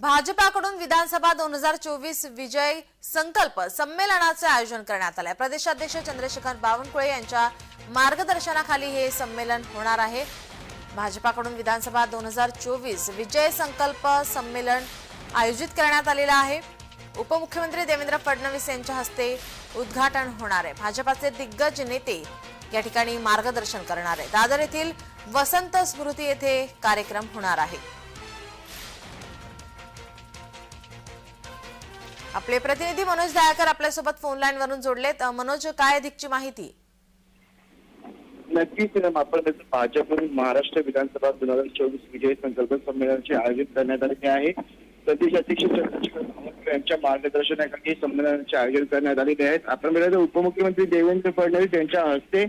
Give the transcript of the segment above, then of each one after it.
भाजपाकडून विधानसभा दोन हजार चोवीस विजय संकल्प संमेलनाचे आयोजन करण्यात आले प्रदेशाध्यक्ष चंद्रशेखर बावनकुळे यांच्या मार्गदर्शनाखाली हे संमेलन होणार आहे. भाजपाकडून विधानसभा दोन हजार चोवीस विजय संकल्प संमेलन आयोजित करण्यात आलेलं आहे. उपमुख्यमंत्री देवेंद्र फडणवीस यांच्या हस्ते उद्घाटन होणार आहे. भाजपाचे दिग्गज नेते या ठिकाणी मार्गदर्शन करणार आहे दादर येथील वसंत स्मृती येथे कार्यक्रम होणार आहे. आपले प्रतिनिधी मनोज दयाकर आपल्यासोबत फोन लाईन वरून जोडलेत. मनोज काय अधिकची माहिती? नक्कीच आपण त्याचं भाजपकडून महाराष्ट्र विधानसभा दोन हजार चोवीस विजय संकल्प संमेलनाचे आयोजन करण्यात आले आहे. प्रदेश अध्यक्ष चंद्रशेखर बावनकुळे यांच्या मार्गदर्शनाखाली संमेलनाचे आयोजन करण्यात आलेले आहेत आपण बघितलं उपमुख्यमंत्री देवेंद्र फडणवीस यांच्या हस्ते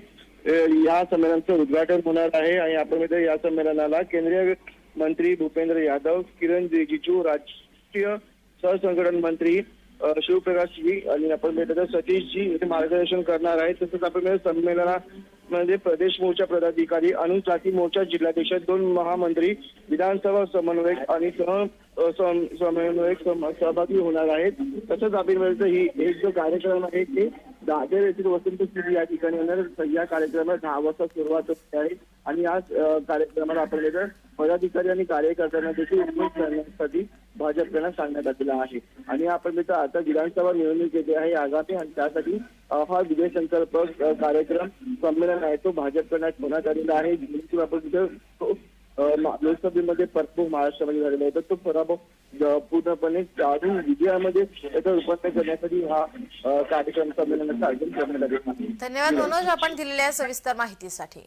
या संमेलनाचं उद्घाटन होणार आहे. आणि आपण बघितलं या संमेलनाला केंद्रीय मंत्री भूपेंद्र यादव किरण रिजिजू राष्ट्रीय सहसंघटन मंत्री शिवप्रकाश शिवप्रकाशजी आणि आपण भेटत सतीशजी हे मार्गदर्शन करणार आहेत. तसंच आपण संमेलनामध्ये प्रदेश मोर्चा पदाधिकारी अनुजाती मोर्चा जिल्हाध्यक्ष दोन महामंत्री विधानसभा समन्वयक आणि सह समन्वयक सहभागी होणार आहेत. तसंच आपण ही एक जो कार्यक्रम आहे ते दादर येथील वसंत स्थिती या ठिकाणी होणार. या कार्यक्रमाला दहा वाजता सुरुवात होते आहे. आणि या कार्यक्रमाला आपण पदाधिकारी आणि कार्यकर्त्यांना देखील उपयोग करण्यासाठी भाजपकडे सांगण्यात आलेलं आहे. आणि आपण मित्र आता विधानसभा निवडणूक येते आहे आगामी आणि त्यासाठी हा विजय संकल्प कार्यक्रम संमेलन आहे तो भाजपकडनं होण्यात आलेला आहे. आपण तिथं तो, हो, लोकसभेमध्ये पराभव महाराष्ट्रामध्ये झालेला आहे. तर तो पराभव पूर्णपणे चालू विजयामध्ये त्याचं रूपांतर करण्यासाठी हा कार्यक्रम संमेलनाचं आयोजन करण्यात आलेला आहे. धन्यवाद मनोज. आपण दिलेल्या सविस्तर माहितीसाठी.